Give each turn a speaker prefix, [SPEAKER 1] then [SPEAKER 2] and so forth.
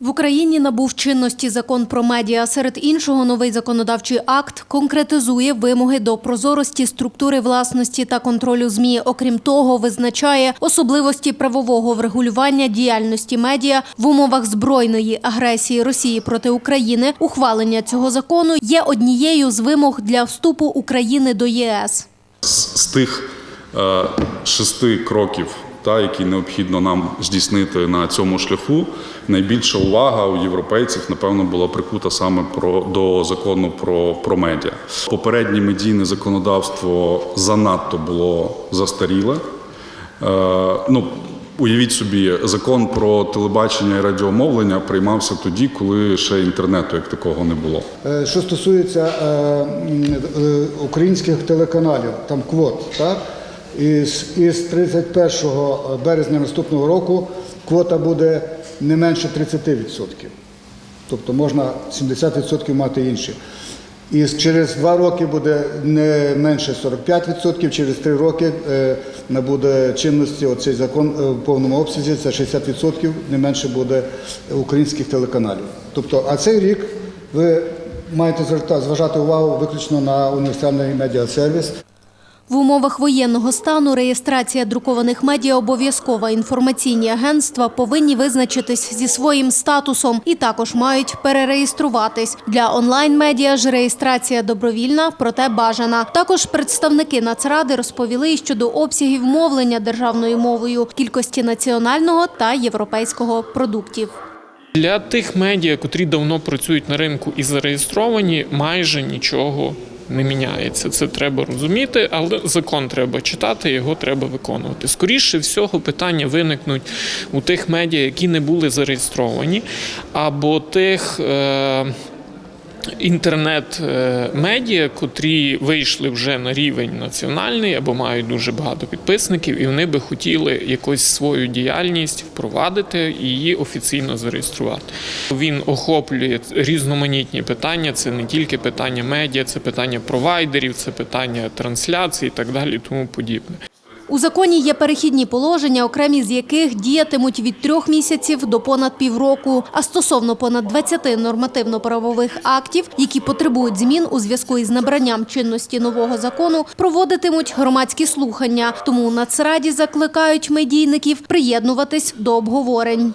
[SPEAKER 1] В Україні набув чинності закон про медіа. Серед іншого, новий законодавчий акт конкретизує вимоги до прозорості структури власності та контролю ЗМІ. Окрім того, визначає особливості правового врегулювання діяльності медіа в умовах збройної агресії Росії проти України. Ухвалення цього закону є однією з вимог для вступу України до ЄС.
[SPEAKER 2] з, тих е, шести кроків, та, які необхідно нам здійснити на цьому шляху, найбільша увага у європейців, напевно, була прикута саме про, до закону про, про медіа. Попереднє медійне законодавство занадто було застаріле. Е, ну, Уявіть собі, закон про телебачення і радіомовлення приймався тоді, коли ще інтернету як такого не було.
[SPEAKER 3] Е, Що стосується е, е, українських телеканалів, там квот, так? Із, із 31 березня наступного року квота буде не менше 30%. Тобто можна 70% мати інші. І через два роки буде не менше 45%, через три роки е, набуде чинності оцей закон е, в повному обсязі, це 60% не менше буде українських телеканалів. Тобто, а цей рік ви маєте зважати увагу виключно на універсальний медіасервіс.
[SPEAKER 1] В умовах воєнного стану реєстрація друкованих медіа обов'язкова. Інформаційні агентства повинні визначитись зі своїм статусом і також мають перереєструватись. Для онлайн-медіа ж реєстрація добровільна, проте бажана. Також представники Нацради розповіли щодо обсягів мовлення державною мовою, кількості національного та європейського продуктів.
[SPEAKER 4] Для тих медіа, котрі давно працюють на ринку і зареєстровані, майже нічого не міняється. Це треба розуміти, але закон треба читати, його треба виконувати. Скоріше всього, питання виникнуть у тих медіа, які не були зареєстровані, або тих. Е- Інтернет-медіа, котрі вийшли вже на рівень національний або мають дуже багато підписників, і вони би хотіли якось свою діяльність впровадити і її офіційно зареєструвати. Він охоплює різноманітні питання. Це не тільки питання медіа, це питання провайдерів, це питання трансляцій і так далі, тому подібне.
[SPEAKER 1] У законі є перехідні положення, окремі з яких діятимуть від трьох місяців до понад півроку. А стосовно понад 20 нормативно-правових актів, які потребують змін у зв'язку із набранням чинності нового закону, проводитимуть громадські слухання. Тому у Нацраді закликають медійників приєднуватись до обговорень.